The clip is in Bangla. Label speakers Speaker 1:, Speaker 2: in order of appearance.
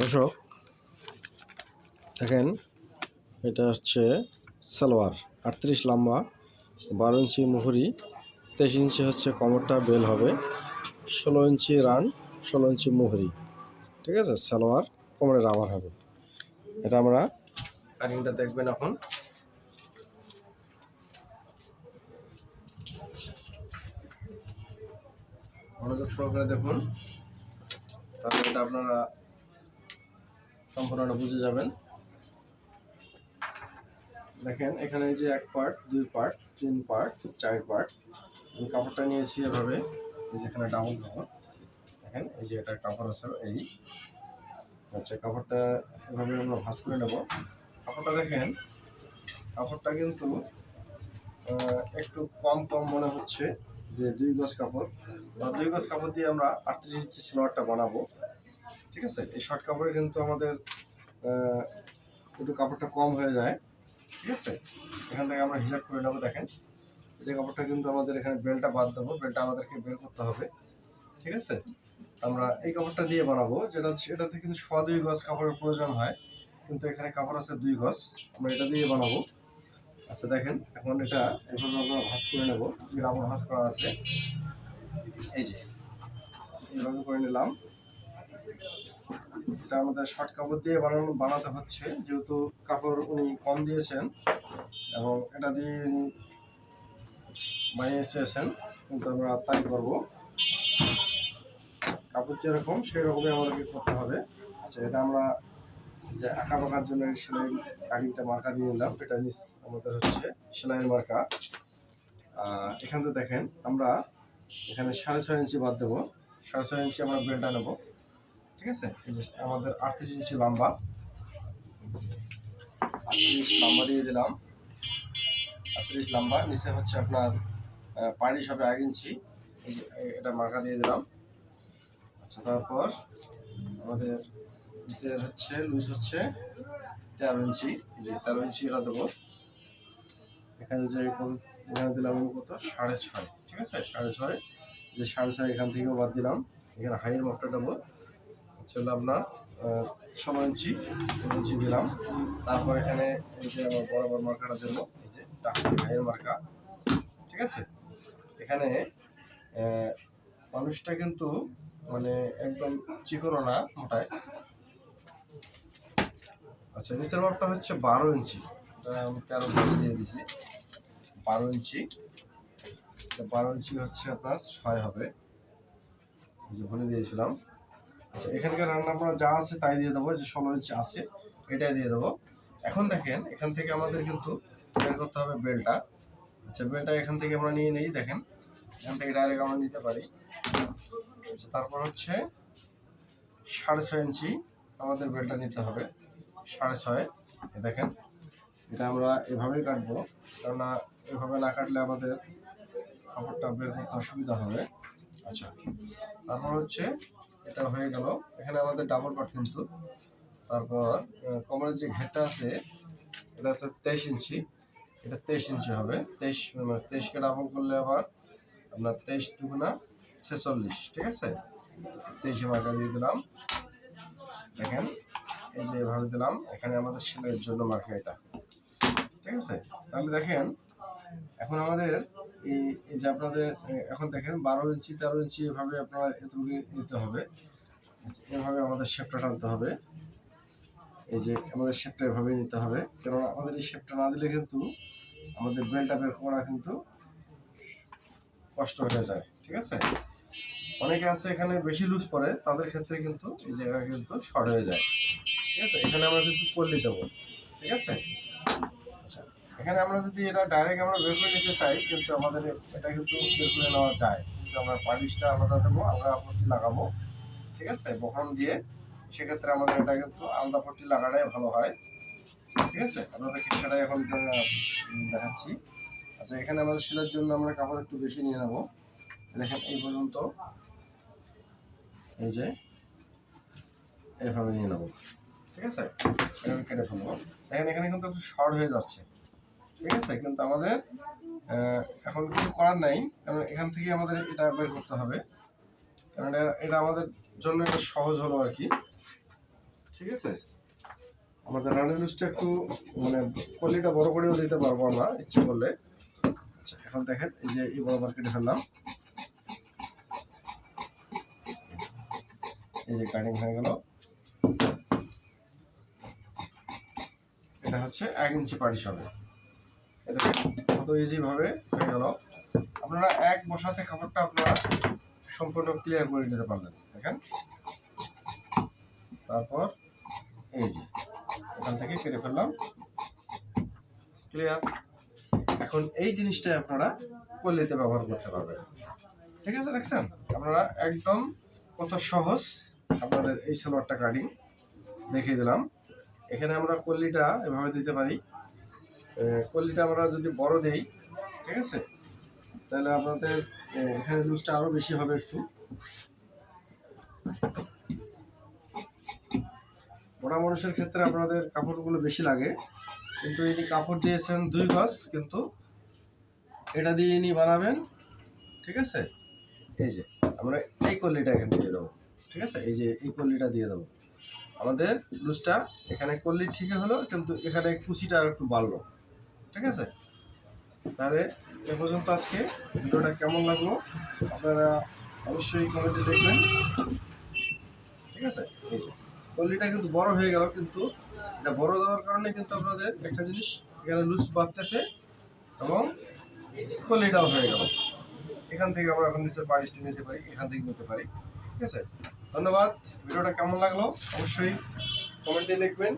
Speaker 1: দর্শক দেখেন, এটা হচ্ছে সালোয়ার, আটত্রিশ লম্বা, বারো ইঞ্চি মুহুরি, তেইশ ইঞ্চি হচ্ছে কমরটা বেল হবে, ষোলো ইঞ্চি রান, ষোলো ইঞ্চি মুহুরি, ঠিক আছে? সালোয়ার কোমরে রাবার হবে। এটা আমরা কাটিংটা দেখবেন এখন। মনোযোগ সহকারে দেখুন। তাহলে এটা আপনারা সম্পূর্ণটা বুঝে যাবেন। দেখেন, এখানে যে এক পার্ট দুই পার্ট তিন পার্ট চার পার্ট আমি কাপড়টা নিয়েছি এভাবে, এই যে এখানে ডাবল কাপড় দেখেন, এই যে এটা কাপড় আছে, এই। আচ্ছা কাপড়টা এভাবে আমরা ভাঁজ করে নেব। কাপড়টা দেখেন, কাপড়টা কিন্তু একটু কম কম মনে হচ্ছে যে দুই গজ কাপড়। দুই গজ কাপড় দিয়ে আমরা আটত্রিশ ইঞ্চি সিলোয়ারটা বানাবো। ঠিক আছে? এই শর্ট কাপড়ে কিন্তু আমাদের একটু কাপড়টা কম হয়ে যায়, ঠিক আছে? এখান থেকে আমরা হিসাব করে নেব, দেখেন। যে কাপড়টা কিন্তু আমাদের এখানে বেলটা বাদ দেবো বেলটা আমাদেরকে বের করতে হবে, ঠিক আছে? আমরা এই কাপড়টা দিয়ে বানাবো, যেটা, সেটাতে কিন্তু সোয়া দুই গজ কাপড়ের প্রয়োজন হয়, কিন্তু এখানে কাপড় আছে দুই গজ, আমরা এটা দিয়ে বানাবো। আচ্ছা দেখেন, এখন এটা এভাবে আমরা ভাঁজ করে নেব, যে রাবার ভাঁজ করা আছে। এই যে, এইভাবে করে নিলাম। এটা আমাদের শর্ট কাপড় দিয়ে বানানো, বানাতে হচ্ছে। যেহেতু কাপড় উনি কম দিয়েছেন এবং এটা দিয়ে বানিয়ে চেয়েছেন, কিন্তু আমরা তাই করব। কাপড় যেরকম সেই রকমই আমাদেরকে করতে হবে। আচ্ছা এটা আমরা যে আঁকা বাঁকার জন্য সেলাই কাটিংটা মার্কা দিয়ে নিলাম। এটা আমাদের হচ্ছে সেলাইয়ের মার্কা। এখান থেকে দেখেন, আমরা এখানে সাড়ে ছয় ইঞ্চি বাদ দেবো। সাড়ে ছয় ইঞ্চি আমরা বেলটা নেব। ঠিক আছে? আমাদের আটত্রিশ ইঞ্চি লম্বা আটত্রিশ লম্বা দিয়ে দিলাম। আটত্রিশ লম্বা নিচে হচ্ছে আপনার পাড়িশ হবে এক ইঞ্চি। এটা মার্কা দিয়ে দিলাম। আচ্ছা তারপর আমাদের নিচের হচ্ছে লুজ হচ্ছে তেরো ইঞ্চি। যে, তেরো ইঞ্চি এটা দেবো। এখানে যে এখানে দিলাম কত? সাড়ে ছয়, ঠিক আছে? সাড়ে ছয়। যে সাড়ে ছয় এখান থেকেও বাদ দিলাম। এখানে হাইয়ের মাপটা দেবো। হচ্ছে আহ, ষোলো ইঞ্চি ইঞ্চি দিলাম। তারপর এখানে এই যে আমার বরাবর মার্কাটা দেবো এই যে হাইয়ের মার্কা। ঠিক আছে? এখানে মানুষটা কিন্তু মানে একদম চিকনো না মোটায় আচ্ছা নিচের মাপটা হচ্ছে বারো ইঞ্চি। আমি তেরো ভরে দিয়ে দিছি। বারো ইঞ্চি। বারো ইঞ্চি হচ্ছে আপনার ছয় হবে। যে ভরে দিয়েছিলাম। আচ্ছা এখানকার রান্না আপনার যা আছে তাই দিয়ে দেবো যে ষোলো ইঞ্চি আছে, এটাই দিয়ে দেবো। এখন দেখেন, এখান থেকে আমাদের কিন্তু বের করতে হবে বেলটা। আচ্ছা বেলটা এখান থেকে আমরা নিয়ে নিই, দেখেন। এখান থেকে ডাইরেক্ট আমরা নিতে পারি। আচ্ছা তারপর হচ্ছে সাড়ে ছয় ইঞ্চি আমাদের বেলটা নিতে হবে। সাড়ে ছয় দেখেন। এটা আমরা এভাবেই কাটবো, কেননা এভাবে না কাটলে আমাদের কাপড়টা বের করতে অসুবিধা হবে। আচ্ছা তারপর হচ্ছে এটা হয়ে গেল। এখানে আমাদের ডাবল পাট কিন্তু। তারপর কোমরের যে ঘেরটা আছে, এটা হচ্ছে তেইশ ইঞ্চি। এটা তেইশ ইঞ্চি হবে। তেইশ মানে তেইশকে ডাবল করলে আবার আপনার তেইশ দুগুণা ছেচল্লিশ, ঠিক আছে? তেইশে মার্কা দিয়ে দিলাম। দেখেন, এই যে এভাবে দিলাম। এখানে আমাদের সেলাইয়ের জন্য মার্কা এটা। ঠিক আছে? তাহলে দেখেন এখন আমাদের এই যে আপনাদের এখন দেখেন বারো ইঞ্চি, তেরো ইঞ্চি এভাবে আপনার এতটুকু নিতে হবে। এভাবে আমাদের শেপটা টানতে হবে। এই যে আমাদের শেপটা এভাবে নিতে হবে। কেননা আমাদের এই শেপটা না দিলে কিন্তু আমাদের বেলটা বের করা কিন্তু কষ্ট হয়ে যায়, ঠিক আছে? অনেকে আছে এখানে বেশি লুজ পড়ে তাদের ক্ষেত্রে কিন্তু এই জায়গা কিন্তু শর্ট হয়ে যায়, ঠিক আছে? এখানে আমরা কিন্তু পল্লি দেবো, ঠিক আছে? আচ্ছা। এখানে আমরা যদি এটা ডাইরেক্ট আমরা বের করে নিতে চাই, কিন্তু আমাদের এটা কিন্তু বের করে নেওয়া যায়। কিন্তু আমরা পালিশটা আলাদা দেবো, আমরা পট্টি লাগাবো, ঠিক আছে? বহন দিয়ে সেক্ষেত্রে আমাদের এটা কিন্তু আলাদা পট্টি লাগাটাই ভালো হয়, ঠিক আছে? আপনাদেরকে সেটাই এখন দেখাচ্ছি। আচ্ছা এখানে আমাদের সেলার জন্য আমরা কাপড় একটু বেশি নিয়ে নেব। দেখেন, এই পর্যন্ত। এই যে, এইভাবে নিয়ে নেব, ঠিক আছে? কেটে ফেলব। দেখেন, এখানে কিন্তু একটু শর্ট হয়ে যাচ্ছে। ঠিক আছে, কিন্তু আমাদের এখন কিছু করার নাই, কারণ এখান থেকে আমাদের এটা বের করতে হবে। কারণ এটা- এটা আমাদের জন্য এটা সহজ হলো আর কি। ঠিক আছে? আমাদের রানের লুজটা একটু মানে কলিটা বড় করেও দিতে পারব আমরা, ইচ্ছে করলে। আচ্ছা এখন দেখেন, এই যে এই বড় মার্কেটে ফেললাম। এই যে কাটিং হয়ে গেল। এটা হচ্ছে এক ইঞ্চি হবে কত ইজি ভাবে হয়ে গেল। আপনারা এক বসাতে খাবারটা আপনারা সম্পূর্ণ ক্লিয়ার করে নিতে পারলেন। দেখেন। তারপর এই যে, এখান থেকে কেটে ফেললাম। ক্লিয়ার এখন এই জিনিসটা আপনারা কল্লিতে ব্যবহার করতে পারবেন। ঠিক আছে, দেখছেন? আপনারা একদম কত সহজ আপনাদের এই সালোয়ারটা কাটিং দেখিয়ে দিলাম। এখানে আমরা কল্লিটা এভাবে দিতে পারি। আহ, কল্লিটা আমরা যদি বড় দেই ঠিক আছে? তাহলে আপনাদের এখানে লুজটা আরও বেশি হবে একটু। মোটা মানুষের ক্ষেত্রে আপনাদের কাপড়গুলো বেশি লাগে। কিন্তু যে কাপড় দিয়েছেন দুই গজ কিন্তু এটা দিয়ে ইনি বানাবেন ঠিক আছে? এই যে আমরা এই কল্লিটা এখানে দিয়ে দেবো ঠিক আছে? এই যে এই কল্লিটা দিয়ে দেবো। আমাদের লুজটা এখানে কল্লি ঠিকই হলো কিন্তু এখানে কুচিটা আর একটু বাড়লো। ঠিক আছে? তাহলে এ পর্যন্ত আজকে ভিডিওটা কেমন লাগল আপনারা অবশ্যই কমেন্টে দেখবেন। ঠিক আছে? কল্লিটা কিন্তু বড় হয়ে গেল কিন্তু এটা বড় দেওয়ার কারণে কিন্তু আপনাদের একটা জিনিস এখানে লুজ বাড়তেছে এবং কল্লিটাও হয়ে গেল। এখান থেকে আমরা এখন নিচের পারিশটি নিতে পারি, এখান থেকে নিতে পারি। ঠিক আছে? ধন্যবাদ, ভিডিওটা কেমন লাগল অবশ্যই কমেন্টে লিখবেন।